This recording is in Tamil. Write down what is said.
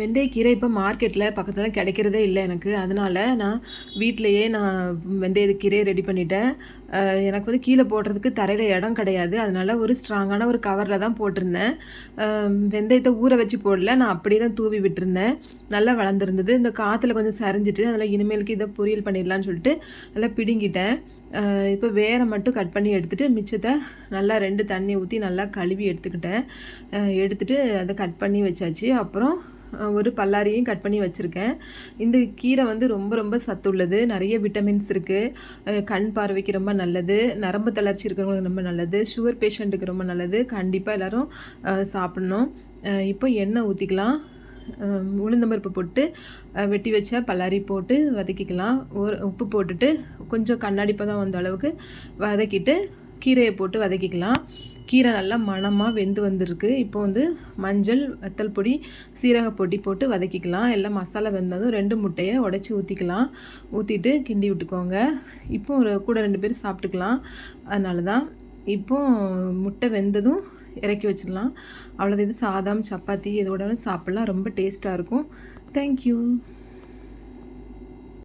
வெந்தயக்கீரை இப்போ மார்க்கெட்டில் பக்கத்தில் கிடைக்கிறதே இல்லை எனக்கு. அதனால் நான் வீட்டிலையே நான் வெந்தயக்கீரையை ரெடி பண்ணிட்டேன். எனக்கு வந்து கீழே போடுறதுக்கு தரையில் இடம் கிடையாது. அதனால் ஒரு ஸ்ட்ராங்கான ஒரு கவரில் தான் போட்டிருந்தேன். வெந்தயத்தை ஊற வச்சு போடல. நான் அப்படியே தான் தூவி விட்டுருந்தேன். நல்லா வளர்ந்துருந்தது. இந்த காற்றுல கொஞ்சம் சரிஞ்சிட்டு அதில் இனிமேலுக்கு இதை பொரியல் பண்ணிடலான்னு சொல்லிட்டு நல்லா பிடுங்கிட்டேன். இப்போ வேரை மட்டும் கட் பண்ணி எடுத்துகிட்டு மிச்சத்தை நல்லா ரெண்டு தண்ணி ஊற்றி நல்லா கழுவி எடுத்துக்கிட்டேன். எடுத்துகிட்டு எடுத்துட்டு அதை கட் பண்ணி வச்சாச்சு. அப்புறம் ஒரு பல்லாரியும் கட் பண்ணி வச்சுருக்கேன். இந்த கீரை வந்து ரொம்ப ரொம்ப சத்து உள்ளது நிறைய விட்டமின்ஸ் இருக்குது கண் பார்வைக்கு ரொம்ப நல்லது. நரம்பு தளர்ச்சி இருக்கிறவங்களுக்கு ரொம்ப நல்லது. சுகர் பேஷண்ட்டுக்கு ரொம்ப நல்லது. கண்டிப்பாக எல்லோரும் சாப்பிட்ணும். இப்போ எண்ணெய் ஊற்றிக்கலாம் உளுந்தம்பருப்பு போட்டு வெட்டி வச்ச பல்லாரி போட்டு வதக்கிக்கலாம். ஒரு உப்பு போட்டுட்டு கொஞ்சம் கண்ணாடி பதம் வந்த அளவுக்கு வதக்கிட்டு கீரையை போட்டு வதக்கிக்கலாம். கீரை நல்லா மணமாக வெந்து வந்திருக்கு. இப்போ வந்து மஞ்சள் வத்தல் பொடி சீரக பொடி போட்டு வதக்கிக்கலாம். எல்லாம் மசாலா வெந்ததும் ரெண்டு முட்டையை உடச்சி ஊற்றிக்கலாம் ஊற்றிட்டு கிண்டி விட்டுக்கோங்க. இப்போ ஒரு கூட ரெண்டு பேர் சாப்பிட்டுக்கலாம். அதனால தான் இப்போ முட்டை வெந்ததும் இறக்கி வச்சிடலாம். அவ்வளோது இது சாதம் சப்பாத்தி இதோட சாப்பிட்லாம். ரொம்ப டேஸ்ட்டாக இருக்கும். தேங்க்யூ